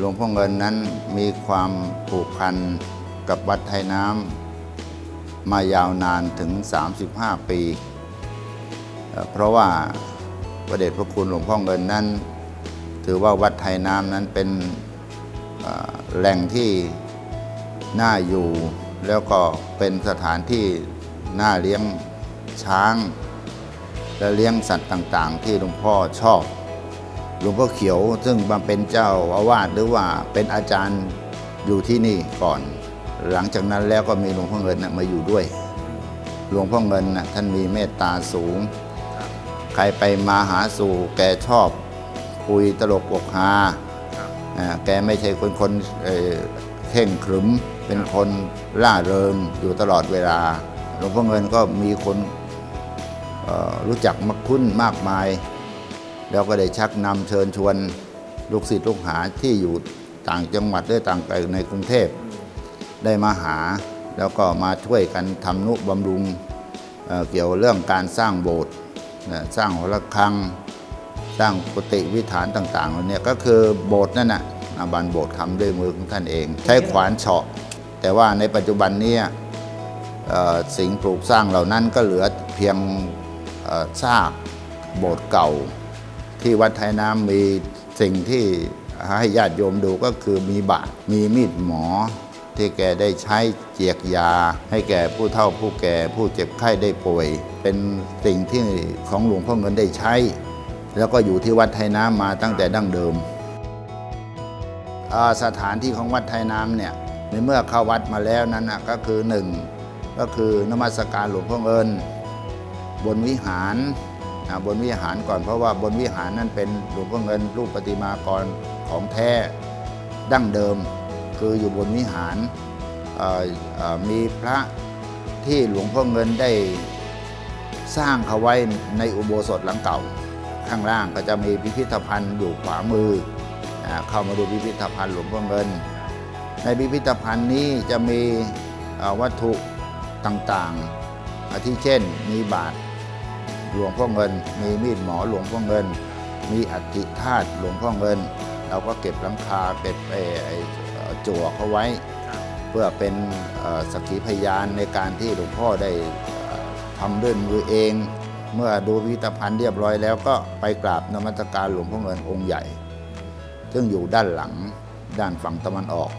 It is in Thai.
หลวงพ่อเงินนั้นมีความผูกพันกับวัดไทยน้ำมายาวนานถึง 35 ปีเอ่อเพราะว่าพระเดชพระคุณหลวงพ่อเงินนั้น ถือว่าวัดไทยน้ำนั้นเป็นแหล่งที่น่าอยู่ แล้วก็เป็นสถานที่น่าเลี้ยงช้าง และเลี้ยงสัตว์ต่างๆ ที่หลวงพ่อชอบ หลวงพ่อเขียวซึ่งมาเป็นเจ้าอาวาสหรือว่าเป็นอาจารย์อยู่ที่นี่ก่อน หลังจากนั้นแล้วก็มีหลวงพ่อเงินมาอยู่ด้วย หลวงพ่อเงินท่านมีเมตตาสูง ใครไปมาหาสู่แกชอบคุยตลกปกฮาแกไม่ใช่คนคนเข่งขรึม เป็นคนล่าเริงอยู่ตลอดเวลา หลวงพ่อเงินก็มีคนรู้จักมักคุ้นมากมาย แล้วก็ได้ชักนำเชิญชวนลูกศิษย์ลูกหาที่อยู่ต่างจังหวัดหรือต่างไกลในกรุงเทพได้มาหาแล้วก็มาช่วยกันทำนุบำรุงเเกี่ยวเรื่องการสร้างโบสถ์สร้างหอระฆัง สร้างกุฏิวิถานต่างๆเหล่านี้ก็คือโบสถ์นั่นนะบานโบสถ์ทำด้วยมือของท่านเอง ใช้ขวานเฉาะ แต่ว่าในปัจจุบันนี้สิ่งปลูกสร้างเหล่านั้นก็เหลือเพียงซากโบสถ์เก่า ที่วัดไทยน้ำมีสิ่งที่ให้ญาติโยมดูก็คือมีบาตรมีมีดหมอ ที่แกได้ใช้เจียกยา ให้แก่ผู้เฒ่าผู้แก่ผู้เจ็บไข้ได้ป่วย เป็นสิ่งที่ของหลวงพ่อเงินได้ใช้ แล้วก็อยู่ที่วัดไทยน้ำมาตั้งแต่ดั้งเดิมสถานที่ของวัดไทยน้ำเนี่ยในเมื่อเข้าวัดมาแล้วนั้นก็คือหนึ่งก็คือนมัสการหลวงพ่อเงิน บนวิหาร บนวิหารก่อนเพราะว่าบนวิหารนั้นเป็นหลวงพ่อเงินรูปประติมากรของแท้ดั้งเดิม คืออยู่บนวิหารมีพระที่หลวงพ่อเงินได้สร้างเขาไว้ในอุโบสถหลังเก่า ข้างล่างก็จะมีพิพิธภัณฑ์อยู่ขวามืออเข้ามาดูพิพิธภัณฑ์หลวงพ่อเงิน ในพิพิธภัณฑ์นี้จะมีวัตถุต่างๆอาทิเช่นมีบาท หลวงพ่อเงิน มีมีดหมอหลวงพ่อเงิน มีอัฐิธาตุหลวงพ่อเงิน เราก็เก็บหลังคาเก็บไอ้ไอ้เอ่อจั่วเขาไว้ เพื่อเป็นเอ่อสักขีพยานในการที่หลวงพ่อได้เอ่อทำด้วยมือเอง เมื่อดูพิพิธภัณฑ์เรียบร้อยแล้วก็ไปกราบนมัสการหลวงพ่อเงินองค์ใหญ่ ซึ่งอยู่ด้านหลังด้านฝั่งตะวันออก